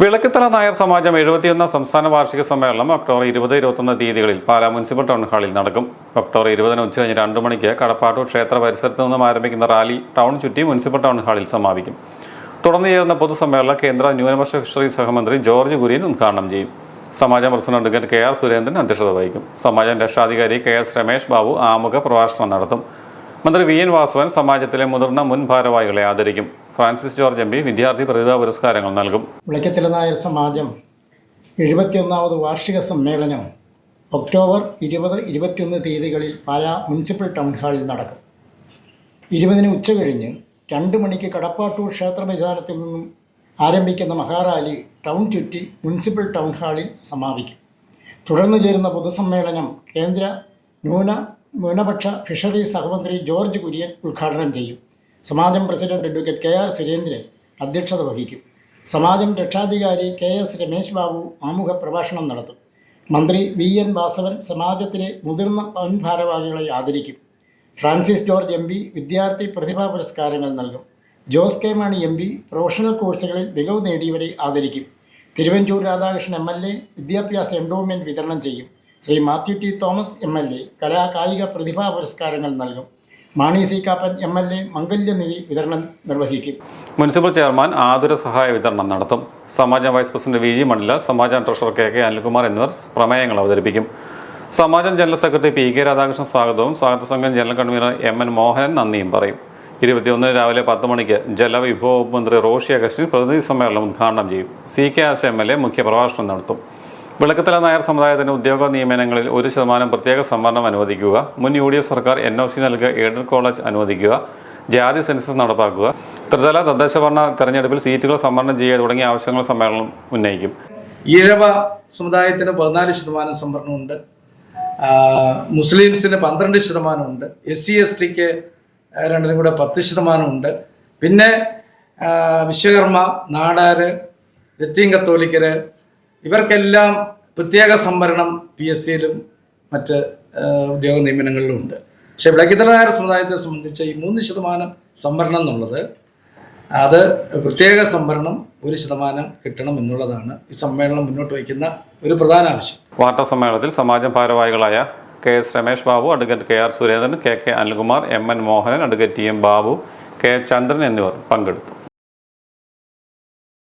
വിളക്കുത്തല നായർ സമാജം എഴുപത്തിയൊന്നാം സംസ്ഥാന വാർഷിക സമ്മേളനം ഒക്ടോബർ ഇരുപത് ഇരുപത്തൊന്ന് തീയതികളിൽ പാലാ മുനിസിപ്പൽ ടൗൺ ഹാളിൽ നടക്കും. ഒക്ടോബർ ഇരുപതിന് ഉച്ചകഴിഞ്ഞ് രണ്ട് മണിക്ക് കടപ്പാട്ടൂർ ക്ഷേത്ര പരിസരത്ത് നിന്നും ആരംഭിക്കുന്ന റാലി ടൗൺ ചുറ്റി മുനിസിപ്പൽ ടൗൺ ഹാളിൽ സമാപിക്കും. തുടർന്ന് ചേരുന്ന പൊതുസമ്മേളനം കേന്ദ്ര ന്യൂനപക്ഷ ഫിഷറീസ് സഹമന്ത്രി ജോർജ് കുര്യൻ ഉദ്ഘാടനം ചെയ്യും. സമാജം പ്രസിഡന്റ് കെ ആർ സുരേന്ദ്രൻ അധ്യക്ഷത വഹിക്കും. സമാജം രക്ഷാധികാരി കെ എസ് രമേശ് ബാബു ആമുഖ പ്രഭാഷണം നടത്തും. മന്ത്രി വി എൻ വാസവൻ സമാജത്തിലെ മുതിർന്ന മുൻ ഭാരവാഹികളെ ആദരിക്കും. ഫ്രാൻസിസ് ജോർജ് എം പി വിദ്യാർത്ഥി പ്രതിഭാ പുരസ്കാരങ്ങൾ നൽകും. വിളക്കത്തില സമാജം എഴുപത്തിയൊന്നാമത് വാർഷിക സമ്മേളനം ഒക്ടോബർ ഇരുപത് ഇരുപത്തിയൊന്ന് തീയതികളിൽ പാലാ മുനിസിപ്പൽ ടൗൺ ഹാളിൽ നടക്കും. ഇരുപതിന് ഉച്ച കഴിഞ്ഞ് രണ്ട് മണിക്ക് കടപ്പാട്ടൂർ ക്ഷേത്ര മൈതാനത്തിൽ നിന്നും ആരംഭിക്കുന്ന മഹാറാലി ടൗൺ ചുറ്റി മുനിസിപ്പൽ ടൗൺ ഹാളിൽ സമാപിക്കും. തുടർന്ന് ചേരുന്ന പൊതുസമ്മേളനം കേന്ദ്ര ന്യൂന ന്യൂനപക്ഷ ഫിഷറീസ് സഹമന്ത്രി ജോർജ് കുര്യൻ ഉദ്ഘാടനം ചെയ്യും. സമാജം president advocate K R Surendran അധ്യക്ഷത വഹിക്കും. സമാജം രക്ഷാധികാരി കെ എസ് രമേശ് ബാബു ആമുഖ പ്രഭാഷണം നടത്തും. മന്ത്രി വി എൻ വാസവൻ സമാജത്തിലെ മുതിർന്ന വൻ ഭാരവാഹികളെ ആദരിക്കും. ഫ്രാൻസിസ് ജോർജ് എം പി വിദ്യാർത്ഥി പ്രതിഭാ പുരസ്കാരങ്ങൾ നൽകും. Jose K Mani M P professional കോഴ്സുകളിൽ മികവ് നേടിയവരെ ആദരിക്കും. Thiruvanchoor Radhakrishnan M L A വിദ്യാഭ്യാസ എൻഡോമെന്റ് വിതരണം ചെയ്യും. Shri Mathew T Thomas M L A കലാ കായിക പ്രതിഭാ പുരസ്കാരങ്ങൾ നൽകും. Mani C Kappan M L A മംഗല്യനിധി വിതരണം നിർവഹിക്കും. മുനിസിപ്പൽ ചെയർമാൻ ആതുര സഹായ വിതരണം നടത്തും. സമാജം വൈസ് പ്രസിഡന്റ് വി ജി മണ്ഡല സമാജം ട്രഷറർ കെ കെ അനിൽകുമാർ എന്നിവർ പ്രമേയങ്ങൾ അവതരിപ്പിക്കും. സമാജം general secretary P K Radhakrishnan സ്വാഗതവും സ്വാഗത സംഘം general convener M N Mohanan നന്ദിയും പറയും. ഇരുപത്തിയൊന്നിന് രാവിലെ പത്ത് മണിക്ക് ജലവിഭവ മന്ത്രി റോഷി അഗസ്റ്റിൻ പ്രതിനിധി സമ്മേളനം ഉദ്ഘാടനം ചെയ്യും. C K Asha M L A മുഖ്യപ്രഭാഷണം നടത്തും. വിളക്കത്തല നായർ സമുദായത്തിന് ഉദ്യോഗ നിയമനങ്ങളിൽ ഒരു ശതമാനം പ്രത്യേക സംവരണം അനുവദിക്കുക. മുൻ യു ഡി എഫ് സർക്കാർ എൻ ഒ സി നൽകിയ എയ്ഡഡ് കോളേജ് അനുവദിക്കുക. ജാതി സെൻസസ് നടപ്പാക്കുക. ത്രിതല തദ്ദേശ ഭരണ തെരഞ്ഞെടുപ്പിൽ സീറ്റുകൾ സംവരണം ചെയ്യുക തുടങ്ങിയ ആവശ്യങ്ങൾ സമ്മേളനം ഉന്നയിക്കും. ഈഴവ സമുദായത്തിന് പതിനാല് ശതമാനം സംവരണമുണ്ട്. മുസ്ലിംസിന് പന്ത്രണ്ട് ശതമാനമുണ്ട്. എസ് സി എസ് ടിക്ക് രണ്ടിനും കൂടെ പത്ത് ശതമാനമുണ്ട്. പിന്നെ വിശ്വകർമ്മ നാടാര് ലത്തീൻ കത്തോലിക്കര് ഇവർക്കെല്ലാം പ്രത്യേക സംവരണം പി എസ് സിയിലും മറ്റ് ഉദ്യോഗ നിയമനങ്ങളിലും ഉണ്ട്. പക്ഷേ വിളക്കിത്തല സമുദായത്തെ സംബന്ധിച്ച് ഈ മൂന്ന് ശതമാനം സംവരണം എന്നുള്ളത് അത് പ്രത്യേക സംവരണം ഒരു ശതമാനം കിട്ടണം എന്നുള്ളതാണ് ഈ സമ്മേളനം മുന്നോട്ട് വയ്ക്കുന്ന ഒരു പ്രധാന ആവശ്യം. വാർത്താ സമ്മേളനത്തിൽ സമാജം ഭാരവാഹികളായ K S Ramesh Babu advocate K R Surendran K K Anilkumar M N Mohanan advocate T M Babu K Chandran എന്നിവർ പങ്കെടുത്തു.